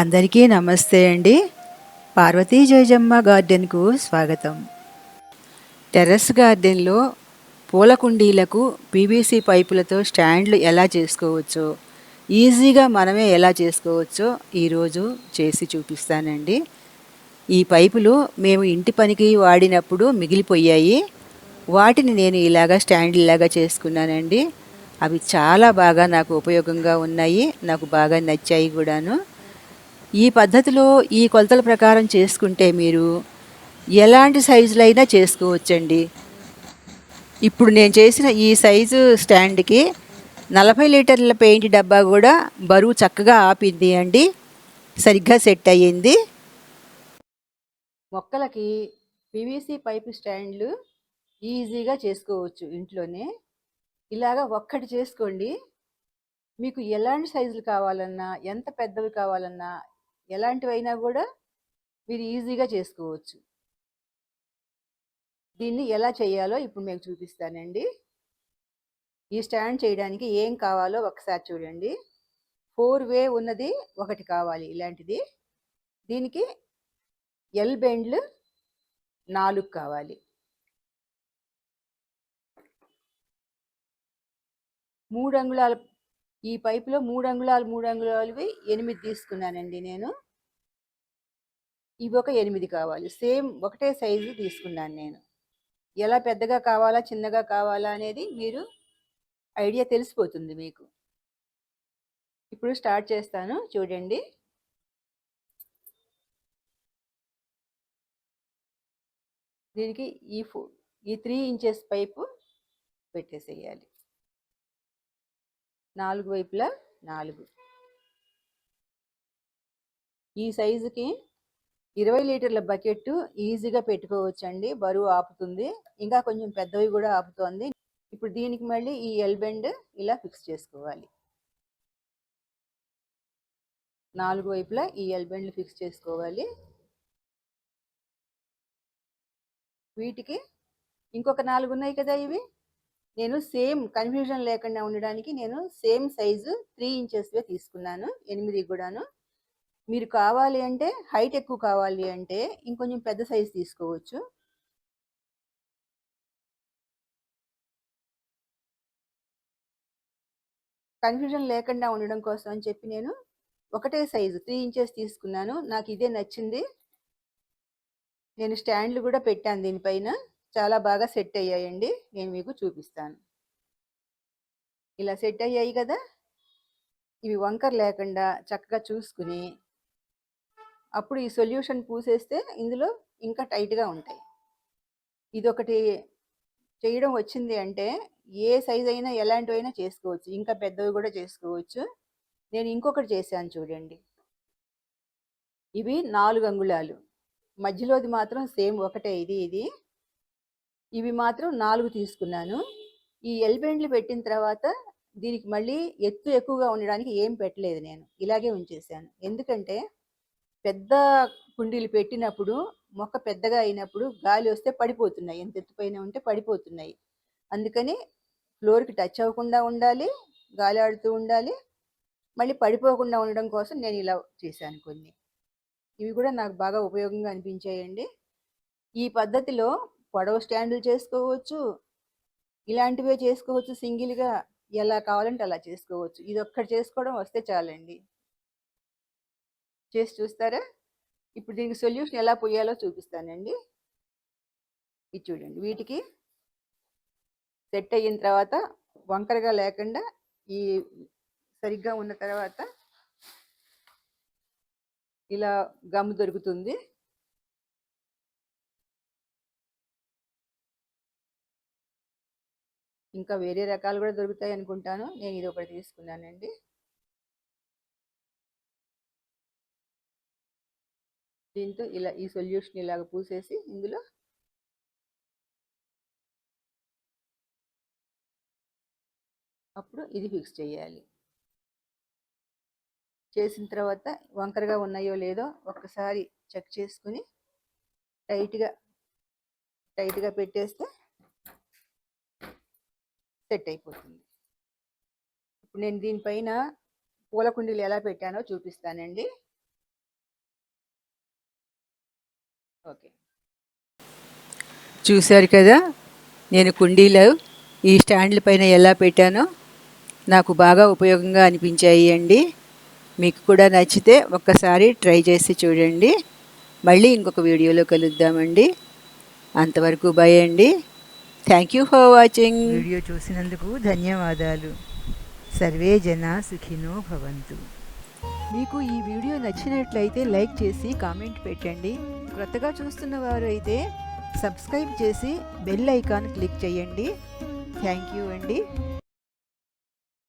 అందరికీ నమస్తే అండి. పార్వతీ జయజమ్మ గార్డెన్కు స్వాగతం. టెర్రస్ గార్డెన్లో పూల కుండీలకు పీవీసీ పైపులతో స్టాండ్లు ఎలా చేసుకోవచ్చో ఈజీగా మనమే ఎలా చేసుకోవచ్చో ఈరోజు చేసి చూపిస్తానండి. ఈ పైపులు మేము ఇంటి పనికి వాడినప్పుడు మిగిలిపోయాయి. వాటిని నేను ఇలాగా స్టాండ్ ఇలాగా చేసుకున్నానండి. అవి చాలా బాగా నాకు ఉపయోగంగా ఉన్నాయి. నాకు బాగా నచ్చాయి కూడాను. ఈ పద్ధతిలో ఈ కొలతల ప్రకారం చేసుకుంటే మీరు ఎలాంటి సైజులైనా చేసుకోవచ్చండి. ఇప్పుడు నేను చేసిన ఈ సైజు స్టాండ్కి నలభై లీటర్ల పెయింట్ డబ్బా కూడా బరువు చక్కగా ఆపింది అండి. సరిగ్గా సెట్ అయ్యింది. మొక్కలకి పివిసి పైపు స్టాండ్లు ఈజీగా చేసుకోవచ్చు ఇంట్లోనే. ఇలాగా ఒక్కటి చేసుకోండి. మీకు ఎలాంటి సైజులు కావాలన్నా ఎంత పెద్దవి కావాలన్నా ఎలాంటివైనా కూడా మీరు ఈజీగా చేసుకోవచ్చు. దీన్ని ఎలా చేయాలో ఇప్పుడు మీకు చూపిస్తానండి. ఈ స్టాండ్ చేయడానికి ఏం కావాలో ఒకసారి చూడండి. ఫోర్ వే ఉన్నది ఒకటి కావాలి ఇలాంటిది. దీనికి ఎల్ బెండ్లు నాలుగు కావాలి. మూడు అంగుళాల ఈ పైపులో మూడు అంగుళాలు మూడు అంగుళాలవి ఎనిమిది తీసుకున్నానండి నేను. ఇవి ఒక ఎనిమిది కావాలి. సేమ్ ఒకటే సైజు తీసుకున్నాను నేను. ఎలా పెద్దగా కావాలా చిన్నగా కావాలా అనేది మీరు ఐడియా తెలిసిపోతుంది మీకు. ఇప్పుడు స్టార్ట్ చేస్తాను. చూడండి. దీనికి ఈ ఫో ఈ త్రీ ఇంచెస్ పైపు పెట్టేసేయాలి. నాలుగు వైపులా నాలుగు. ఈ సైజుకి ఇరవై లీటర్ల బకెట్ ఈజీగా పెట్టుకోవచ్చండి. బరువు ఆపుతుంది. ఇంకా కొంచెం పెద్దవి కూడా ఆపుతోంది. ఇప్పుడు దీనికి మళ్ళీ ఈ ఎల్బెండ్ ఇలా ఫిక్స్ చేసుకోవాలి. నాలుగు వైపులా ఈ ఎల్బెండ్లు ఫిక్స్ చేసుకోవాలి. వీటికి ఇంకొక నాలుగు ఉన్నాయి కదా ఇవి? నేను సేమ్ కన్ఫ్యూజన్ లేకుండా ఉండడానికి నేను సేమ్ సైజు త్రీ ఇంచెస్వే తీసుకున్నాను ఎనిమిది కూడాను. మీరు కావాలి అంటే హైట్ ఎక్కువ కావాలి అంటే ఇంకొంచెం పెద్ద సైజు తీసుకోవచ్చు. కన్ఫ్యూజన్ లేకుండా ఉండడం కోసం అని చెప్పి నేను ఒకటే సైజు త్రీ ఇంచెస్ తీసుకున్నాను. నాకు ఇదే నచ్చింది. నేను స్టాండ్లు కూడా పెట్టాను దీనిపైన. చాలా బాగా సెట్ అయ్యాయండి. నేను మీకు చూపిస్తాను. ఇలా సెట్ అయ్యాయి కదా! ఇవి వంకర్ లేకుండా చక్కగా చూసుకుని అప్పుడు ఈ సొల్యూషన్ పూసేస్తే ఇందులో ఇంకా టైట్గా ఉంటాయి. ఇదొకటి చేయడం వచ్చింది అంటే ఏ సైజ్ అయినా ఎలాంటివైనా చేసుకోవచ్చు. ఇంకా పెద్దవి కూడా చేసుకోవచ్చు. నేను ఇంకొకటి చేశాను చూడండి. ఇవి నాలుగు అంగుళాలు. మధ్యలోది మాత్రం సేమ్ ఒకటే. ఇది ఇది. ఇవి మాత్రం నాలుగు తీసుకున్నాను. ఈ ఎల్బెండ్లు పెట్టిన తర్వాత దీనికి మళ్ళీ ఎత్తు ఎక్కువగా ఉండడానికి ఏం పెట్టలేదు నేను. ఇలాగే ఉంచేసాను ఎందుకంటే పెద్ద కుండీలు పెట్టినప్పుడు మొక్క పెద్దగా అయినప్పుడు గాలి వస్తే పడిపోతున్నాయి. ఎంత ఎత్తుపైన ఉంటే పడిపోతున్నాయి. అందుకని ఫ్లోర్కి టచ్ అవ్వకుండా ఉండాలి గాలి ఆడుతూ ఉండాలి. మళ్ళీ పడిపోకుండా ఉండడం కోసం నేను ఇలా చేశాను కొన్ని. ఇవి కూడా నాకు బాగా ఉపయోగంగా అనిపించాయండి. ఈ పద్ధతిలో పొడవు స్టాండ్లు చేసుకోవచ్చు. ఇలాంటివే చేసుకోవచ్చు సింగిల్గా. ఎలా కావాలంటే అలా చేసుకోవచ్చు. ఇది ఒక్కటి చేసుకోవడం వస్తే చాలండి. చేసి చూస్తారా? ఇప్పుడు దీనికి సొల్యూషన్ ఎలా పోయాలో చూపిస్తానండి. ఇది చూడండి. వీటికి సెట్ అయిన తర్వాత వంకరగా లేకుండా ఈ సరిగ్గా ఉన్న తర్వాత ఇలా గమ్ దొరుకుతుంది. ఇంకా వేరే రకాలు కూడా దొరుకుతాయి అనుకుంటాను. నేను ఇది ఒకటి తీసుకున్నానండి. దీంతో ఇలా ఈ సొల్యూషన్ ఇలాగ పూసేసి ఇందులో అప్పుడు ఇది ఫిక్స్ చేయాలి. చేసిన తర్వాత వంకరగా ఉన్నాయో లేదో ఒక్కసారి చెక్ చేసుకుని టైట్గా టైట్గా పెట్టేస్తే సెట్ అయిపోతుంది. ఇప్పుడు నేను దీనిపైన పూల కుండీలు ఎలా పెట్టానో చూపిస్తానండి. ఓకే. చూశారు కదా నేను కుండీలు ఈ స్టాండ్ల పైన ఎలా పెట్టానో నాకు బాగా ఉపయోగంగా అనిపించాయి అండి. మీకు కూడా నచ్చితే ఒక్కసారి ట్రై చేసి చూడండి. మళ్ళీ ఇంకొక వీడియోలో కలుద్దామండి. అంతవరకు భయండి thank you for watching video చూసినందుకు ధన్యవాదాలు. సర్వే జన సుఖినో భవంతు. మీకు ఈ వీడియో నచ్చినట్లయితే లైక్ చేసి కామెంట్ పెట్టండి. క్రొత్తగా చూస్తున్న వారు అయితే సబ్స్క్రైబ్ చేసి బెల్ ఐకాన్ క్లిక్ చేయండి. థ్యాంక్ యూ అండి.